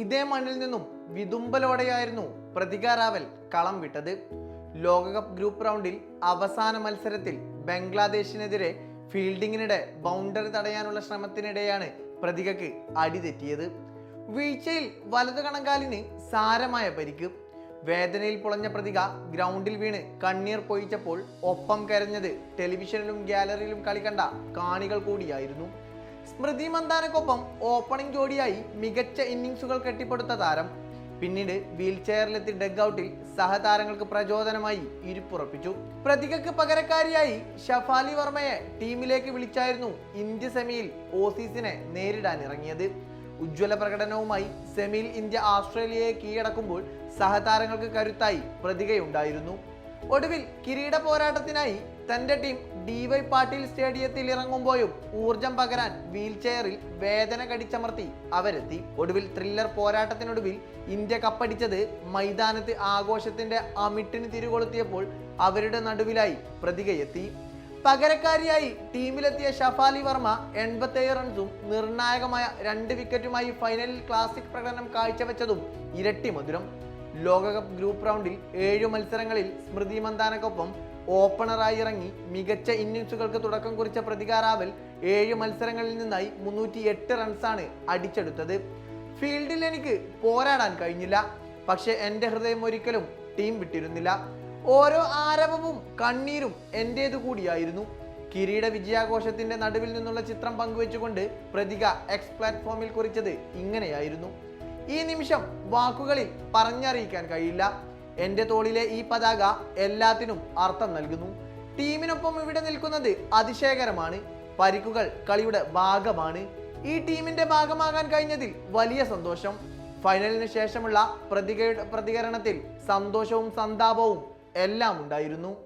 ഇതേ മണ്ണിൽ നിന്നും വിതുമ്പലോടെയായിരുന്നു പ്രതികാരാവൽ കളം വിട്ടത്. ലോകകപ്പ് ഗ്രൂപ്പ് റൗണ്ടിൽ അവസാന മത്സരത്തിൽ ബംഗ്ലാദേശിനെതിരെ ഫീൽഡിങ്ങിനിടെ ബൗണ്ടറി തടയാനുള്ള ശ്രമത്തിനിടെയാണ് പ്രതികക്ക് അടിതെറ്റിയത് വീഴ്ചയിൽ വലതു കണങ്കാലിന് സാരമായ പരിക്ക്. വേദനയിൽ പുളഞ്ഞ പ്രതിക ഗ്രൗണ്ടിൽ വീണ് കണ്ണീർ പൊഴിച്ചപ്പോൾ ഒപ്പം കരഞ്ഞത് ടെലിവിഷനിലും ഗാലറിയിലും കളി കണ്ട കാണികൾ കൂടിയായിരുന്നു. സ്മൃതി മന്ദാനക്കൊപ്പം ഓപ്പണിംഗ് ജോഡിയായി മികച്ച ഇന്നിങ്സുകൾ കെട്ടിപ്പടുത്ത താരം. പിന്നീട് വീൽ ചെയറിലെത്തി ഡഗ് ഔട്ടിൽ സഹതാരങ്ങൾക്ക് പ്രചോദനമായി ഇരുപ്പുറപ്പിച്ചു. പ്രതികക്ക് പകരക്കാരിയായി ഷഫാലി വർമ്മയെ ടീമിലേക്ക് വിളിച്ചായിരുന്നു ഇന്ത്യ സെമിയിൽ ഓസീസിനെ നേരിടാൻ ഇറങ്ങിയത് ഉജ്ജ്വല പ്രകടനവുമായി സെമിയിൽ ഇന്ത്യ ആസ്ട്രേലിയയെ കീഴടക്കുമ്പോൾ സഹതാരങ്ങൾക്ക് കരുത്തായി പ്രതികയുണ്ടായിരുന്നു. ഒടുവിൽ കിരീട പോരാട്ടത്തിനായി തന്റെ ടീം ഡിവൈ പാട്ടീൽ സ്റ്റേഡിയത്തിൽ ഇറങ്ങുമ്പോഴും ഊർജം പകരാൻ വീൽ ചെയറിൽ വേദന കടിച്ചമർത്തി അവരെത്തി. ഒടുവിൽ ത്രില്ലർ പോരാട്ടത്തിനൊടുവിൽ ഇന്ത്യ കപ്പടിച്ചത് മൈതാനത്ത് ആഘോഷത്തിന്റെ അമിട്ടിന് തിരികൊളുത്തിയപ്പോൾ അവരുടെ നടുവിലായി പ്രതികയെത്തി. പകരക്കാരിയായി ടീമിലെത്തിയ ഷഫാലി വർമ്മ എൺപത്തേഴ് റൺസും നിർണായകമായ രണ്ട് വിക്കറ്റുമായി ഫൈനലിൽ ക്ലാസിക് പ്രകടനം കാഴ്ചവെച്ചതും ഇരട്ടി മധുരം. ലോകകപ്പ് ഗ്രൂപ്പ് റൗണ്ടിൽ ഏഴു മത്സരങ്ങളിൽ സ്മൃതി മന്ദാനക്കൊപ്പം ഓപ്പണറായി ഇറങ്ങി മികച്ച ഇന്നിംഗ്സുകൾക്ക് തുടക്കം കുറിച്ച പ്രതികാരാവൽ ഏഴ് മത്സരങ്ങളിൽ നിന്നായി മുന്നൂറ്റി എട്ട് റൺസാണ് അടിച്ചെടുത്തത്. ഫീൽഡിൽ എനിക്ക് പോരാടാൻ കഴിഞ്ഞില്ല. പക്ഷേ എന്റെ ഹൃദയം ഒരിക്കലും ടീം വിട്ടിരുന്നില്ല. ഓരോ ആരവവും കണ്ണീരും എന്റേതു കൂടിയായിരുന്നു. കിരീട വിജയാഘോഷത്തിന്റെ നടുവിൽ നിന്നുള്ള ചിത്രം പങ്കുവെച്ചുകൊണ്ട് പ്രതിക എക്സ് പ്ലാറ്റ്ഫോമിൽ കുറിച്ചത് ഇങ്ങനെയായിരുന്നു. ഈ നിമിഷം വാക്കുകളിൽ പറഞ്ഞറിയിക്കാൻ കഴിയില്ല. എന്റെ തോളിലെ ഈ പതാക എല്ലാത്തിനും അർത്ഥം നൽകുന്നു. ടീമിനൊപ്പം ഇവിടെ നിൽക്കുന്നത് അതിശയകരമാണ്. പരിക്കുകൾ കളിയുടെ ഭാഗമാണ്. ഈ ടീമിന്റെ ഭാഗമാകാൻ കഴിഞ്ഞതിൽ വലിയ സന്തോഷം. ഫൈനലിന് ശേഷമുള്ള പ്രതിക പ്രതികരണത്തിൽ സന്തോഷവും സന്താപവും എല്ലാം ഉണ്ടായിരുന്നു.